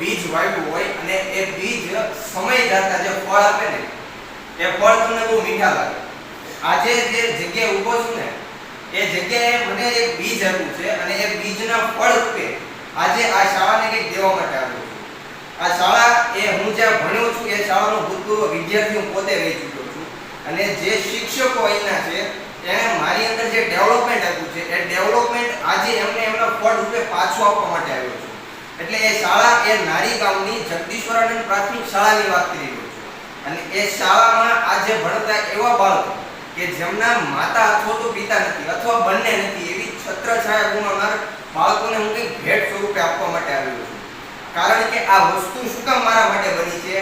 બીજ વાવ્યું હોય અને એ બીજ સમય જતા જે ફળ આપે ને, એ ફળ તમને બહુ મીઠા લાગે. આજે જે જગ્યાએ ઊભો છું ને, એ જગ્યાએ મને એક બીજ આપ્યું છે અને એ બીજના ફળ રૂપે આજે આ શાળાને કંઈક દેવા માટે આવ્યો છું. આ શાળા એ હું જ્યાં ભણ્યો છું, એ શાળાનો ભૂતપૂર્વ વિદ્યાર્થી હું પોતે રહી ચૂક્યો છું. અને જે શિક્ષકો અહીંના છે એણે મારી અંદર જે ડેવલપમેન્ટ આપ્યું છે, એ ડેવલપમેન્ટ આજે એમને એમના ફળ રૂપે પાછું આપવા માટે આવ્યો છું. એટલે એ શાળા એ નારી ગામની જગદીશ્વરાનંદ પ્રાથમિક શાળાની વાત કરી રહ્યો છું. અને એ શાળામાં આજે ભણતા એવા બાળકો કે જેમના માતા અથવા તો પિતા નથી અથવા બંને નથી એવી છત્રછાયા ગુમાવનાર બાળકોને હું કંઈક ભેટ સ્વરૂપે આપવા માટે આવ્યો છું. કારણ કે આ વસ્તુ શું કામ મારા માટે બની છે?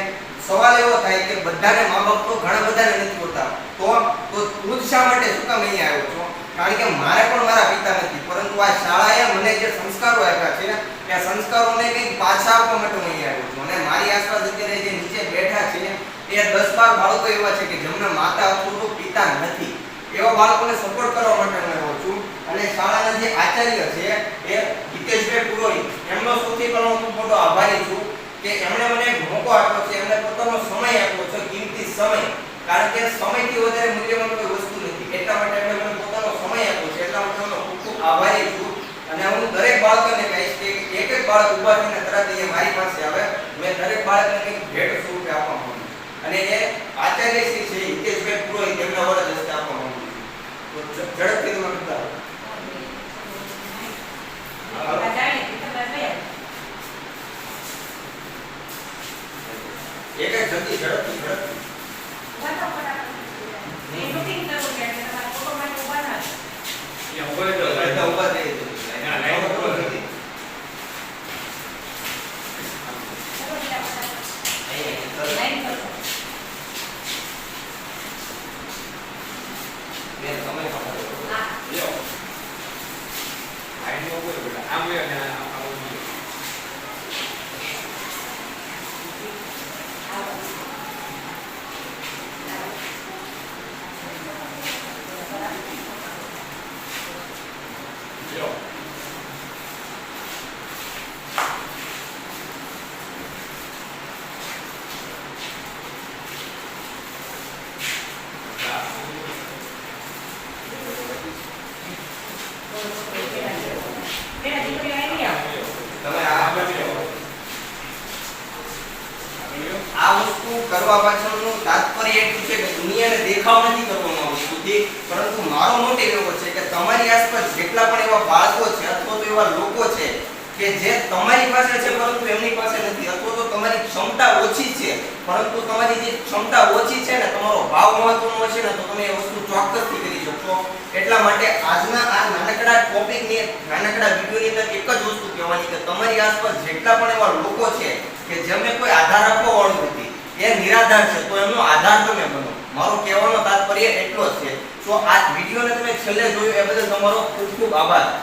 સવાલ એવો થાય કે બધાને મા બાપ તો ઘણા બધાને નથી હોતા. તો તો તું શા માટે શું કામ અહીંયા આવ્યો છો? કારણ કે મારે પણ મારા પિતા નથી, પરંતુ આ શાળાએ મને જે સંસ્કારો આપ્યા છે એ સંસ્કારોને કંઈક માટે હું અહીંયા આવ્યો છું. અને મારી આસપાસ અત્યારે જે નીચે બેઠા છે, એ દસ બાર બાળકો એવા છે કે જેમના માતા અથવા પિતા નથી. એવા બાળકોને સપોર્ટ કરવા માટે હું આવ્યો છું. અને શાળાના જે આચાર્ય છે, એ હિતેશભાઈ પુરોહિત, એમનો સૌથી પહેલો હું મોટો આભારી છું કે એમણે મને એક મોકો આપ્યો છે, એમણે પોતાનો સમય આપ્યો છે, કિંમતી સમય. કારણ કે સમયથી વધારે મૂલ્યવાન કોઈ વસ્તુ નથી. એટલા માટે એમણે મને પોતાનો સમય આપ્યો છે એટલા માટે હું ખૂબ ખૂબ આભારી છું અને હું દરેક બાળકોને કહીશ કે બાળક ઊભા થઈને તરત એ મારી પાસે આવે. મેં દરેક બાળકને કંઈક ભેટ સ્વરૂપે આપવા માંગુ અને એ આચાર્ય શ્રી છે, હિતેશભાઈ પુરોહિત વસ્તુ કરવા પાછળનું તાત્પર્ય એટલું છે કે દુનિયાને દેખાવ નથી આ વસ્તુથી પરંતુ મારો મોટિવ એવો છે કે તમારી આસપાસ જેટલા પણ એવા બાળકો છે અથવા તો એવા લોકો છે કે જે તમારી પાસે છે, પરંતુ એમની પાસે નથી. અથવા તો તમારી ક્ષમતા ઓછી છે, પરંતુ તમારી જે ક્ષમતા ઓછી છે ને, તમારો ભાવ મહત્વનો છે ને, તો તમે એ વસ્તુ ચોક્કસથી કરી શકશો. એટલા માટે આજના આ નાનકડા ટોપિકની નાનકડા વિડીયોની અંદર એક જ વસ્તુ કહેવાની કે તમારી આસપાસ જેટલા પણ એવા લોકો છે કે જેમને કોઈ આધાર આપવા વાળું નથી એ નિરાધાર છે, તો એમનો આધાર તમે બનો. મારો કહેવાનો તાત્પર્ય એટલો જ છે. તો આ વિડીયોને તમે છેલ્લે જોયો એ બદલ તમારો ખૂબ ખૂબ આભાર.